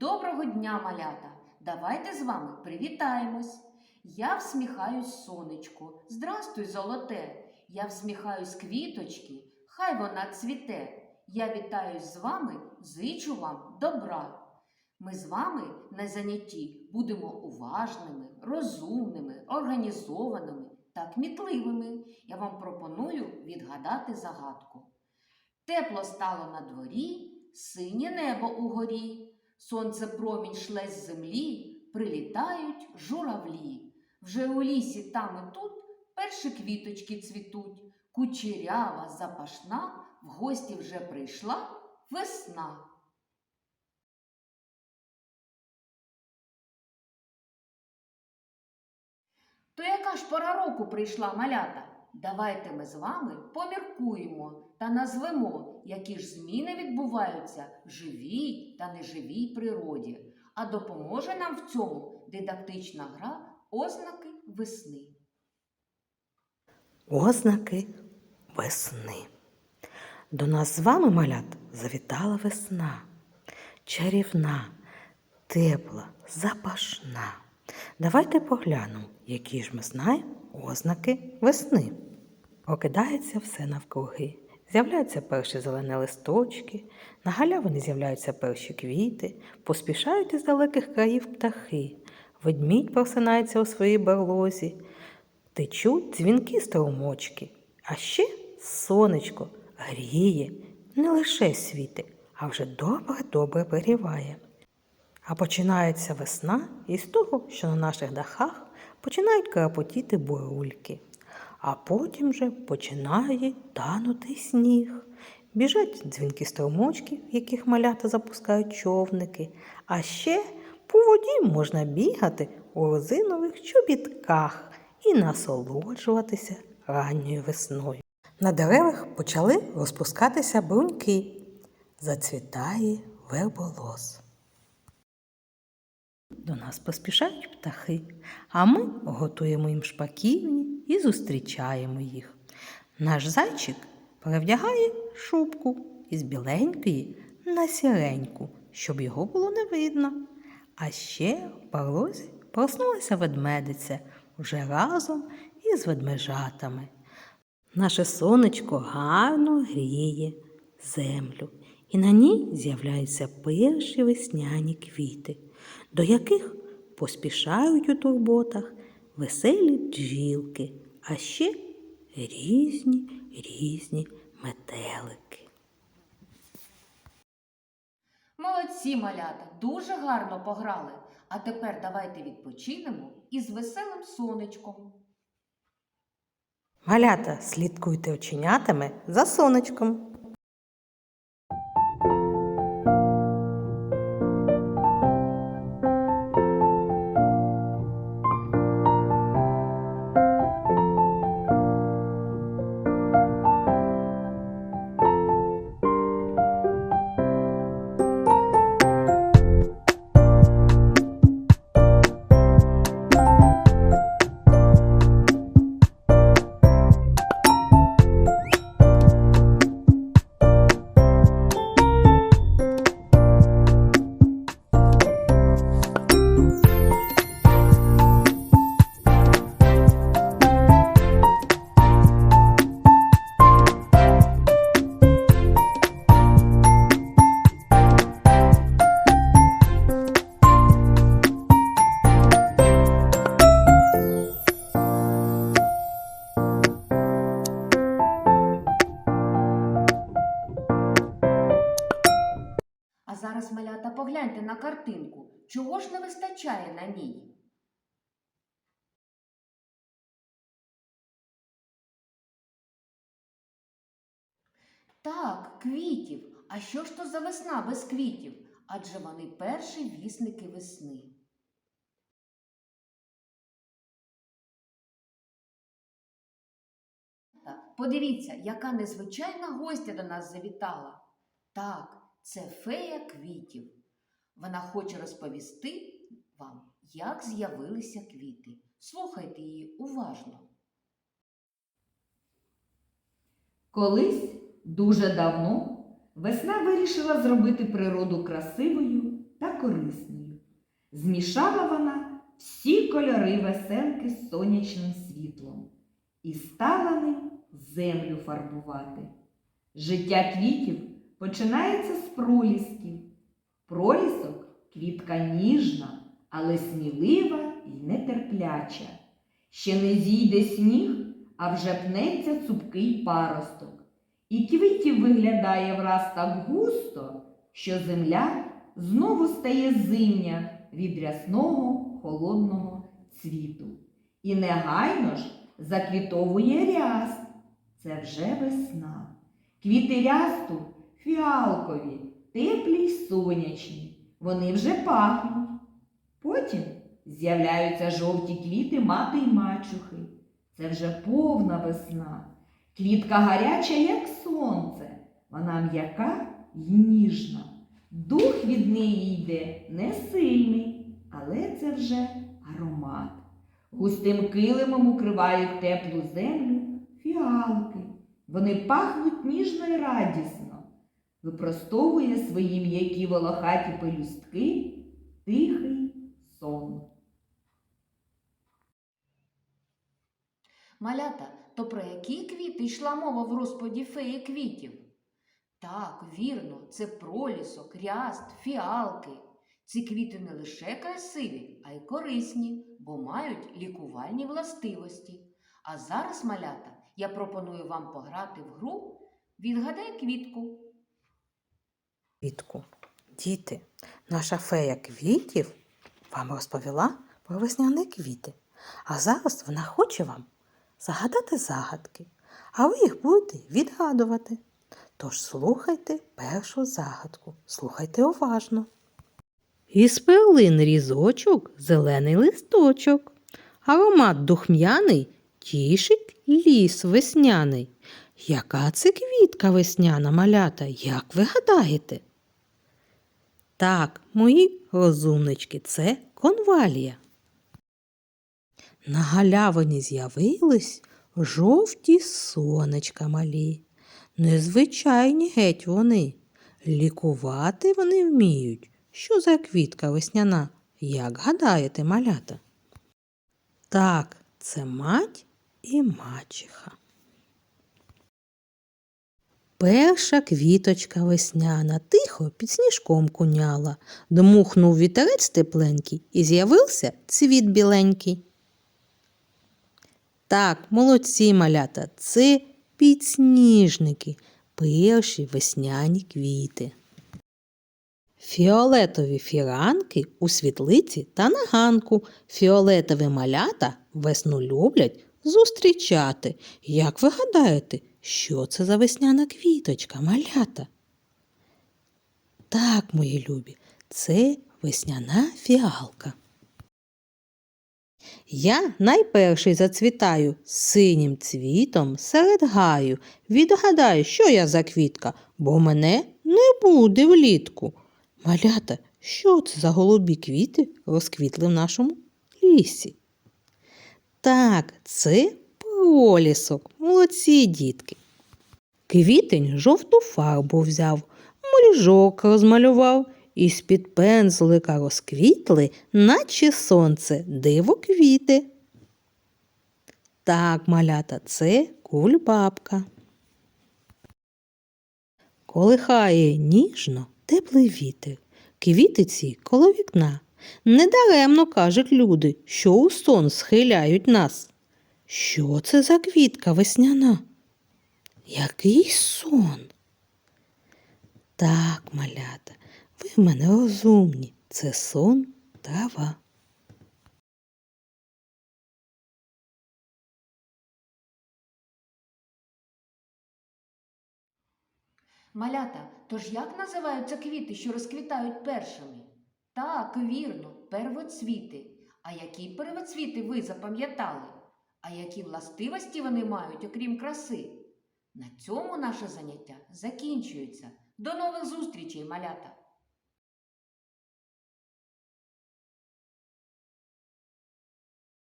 Доброго дня, малята! Давайте з вами привітаємось. Я всміхаюсь сонечку. Здрастуй, золоте! Я всміхаюсь квіточки, хай вона цвіте. Я вітаюсь з вами, зичу вам добра. Ми з вами на занятті будемо уважними, розумними, організованими та кмітливими. Я вам пропоную відгадати загадку. Тепло стало на дворі, синє небо угорі, сонце промінь шле з землі, прилітають журавлі. Вже у лісі там і тут перші квіточки цвітуть, кучерява запашна, в гості вже прийшла весна. То яка ж пора року прийшла малята? Давайте ми з вами поміркуємо та назвемо, які ж зміни відбуваються в живій та неживій природі. А допоможе нам в цьому дидактична гра ознаки весни. Ознаки весни. До нас з вами, малят, завітала весна. Чарівна, тепла, запашна. Давайте поглянемо, які ж ми знаємо ознаки весни. Окидається все навкруги. З'являються перші зелені листочки, на галявині з'являються перші квіти, поспішають із далеких країв птахи. Ведмідь просинається у своїй берлозі, течуть дзвінки струмочки, а ще сонечко гріє, не лише світить, а вже добре-добре пригріває. А починається весна із того, що на наших дахах починають крапотіти бурульки, а потім же починає танути сніг. Біжать дзвінки струмочки, в яких малята запускають човники, а ще по воді можна бігати у резинових чобітках і насолоджуватися ранньою весною. На деревах почали розпускатися бруньки. Зацвітає верболос. До нас поспішають птахи, а ми готуємо їм шпаківні і зустрічаємо їх. Наш зайчик перевдягає шубку із біленької на сіреньку, щоб його було не видно. А ще в барлозі проснулася ведмедиця вже разом із ведмежатами. Наше сонечко гарно гріє землю, і на ній з'являються перші весняні квіти, до яких поспішають у турботах веселі бджілки, а ще різні різні метелики. Молодці, малята, дуже гарно пограли. А тепер давайте відпочинемо із веселим сонечком. Малята, слідкуйте оченятами за сонечком. Погляньте на картинку. Чого ж не вистачає на ній? Так, квітів. А що ж то за весна без квітів? Адже вони перші вісники весни. Подивіться, яка незвичайна гостя до нас завітала. Так, це фея квітів. Вона хоче розповісти вам, як з'явилися квіти. Слухайте її уважно. Колись дуже давно весна вирішила зробити природу красивою та корисною. Змішала вона всі кольори веселки з сонячним світлом і стала ним землю фарбувати. Життя квітів починається з пролісків. Пролісок квітка ніжна, але смілива і нетерпляча. Ще не зійде сніг, а вже пнеться цупкий паросток. І квітів виглядає враз так густо, що земля знову стає зимня від рясного холодного цвіту. І негайно ж заквітовує ряст. Це вже весна. Квіти рясту фіалкові, теплі й сонячні. Вони вже пахнуть. Потім з'являються жовті квіти мати й мачухи. Це вже повна весна. Квітка гаряча, як сонце. Вона м'яка й ніжна. Дух від неї йде не сильний, але це вже аромат. Густим килимом укривають теплу землю фіалки. Вони пахнуть ніжно й радісно. Випростовує свої м'які волохаті пелюстки тихий сон. Малята, то про які квіти йшла мова в розпаді феї квітів? Так, вірно, це пролісок, ряст, фіалки. Ці квіти не лише красиві, а й корисні, бо мають лікувальні властивості. А зараз, малята, я пропоную вам пограти в гру Відгадай квітку. Квітку. Діти, наша фея квітів вам розповіла про весняні квіти. А зараз вона хоче вам загадати загадки, а ви їх будете відгадувати. Тож слухайте першу загадку, слухайте уважно. Із перлин різочок, зелений листочок, аромат духмяний тішить ліс весняний. Яка це квітка весняна малята, як ви гадаєте? Так, мої розумнички, це конвалія. На галявині з'явились жовті сонечка малі. Незвичайні геть вони. Лікувати вони вміють. Що за квітка весняна? Як гадаєте, малята? Так, це мать і мачеха. Перша квіточка весняна тихо під сніжком куняла, дмухнув вітерець тепленький і з'явився цвіт біленький. Так, молодці малята, це підсніжники, перші весняні квіти. Фіолетові фіранки у світлиці та на ганку. Фіолетові малята весну люблять зустрічати. Як ви гадаєте, що це за весняна квіточка, малята? Так, мої любі, це весняна фіалка. Я найперший зацвітаю синім цвітом серед гаю. Відгадаю, що я за квітка, бо мене не буде влітку. Малята, що це за голубі квіти розквітли в нашому лісі? Так, це пролісок, молодці дітки. Квітень жовту фарбу взяв, моріжок розмалював, і з-під пензлика розквітли, наче сонце, диво квіти. Так, малята, це кульбабка. Колихає ніжно теплий вітер, квіти ці коло вікна. Недаремно кажуть люди, що у сон схиляють нас. Що це за квітка весняна? Який сон? Так, малята, ви в мене розумні. Це сон трава. Малята, тож як називаються квіти, що розквітають першими? Так, вірно, первоцвіти. А які первоцвіти ви запам'ятали? А які властивості вони мають, окрім краси? На цьому наше заняття закінчується. До нових зустрічей, малята!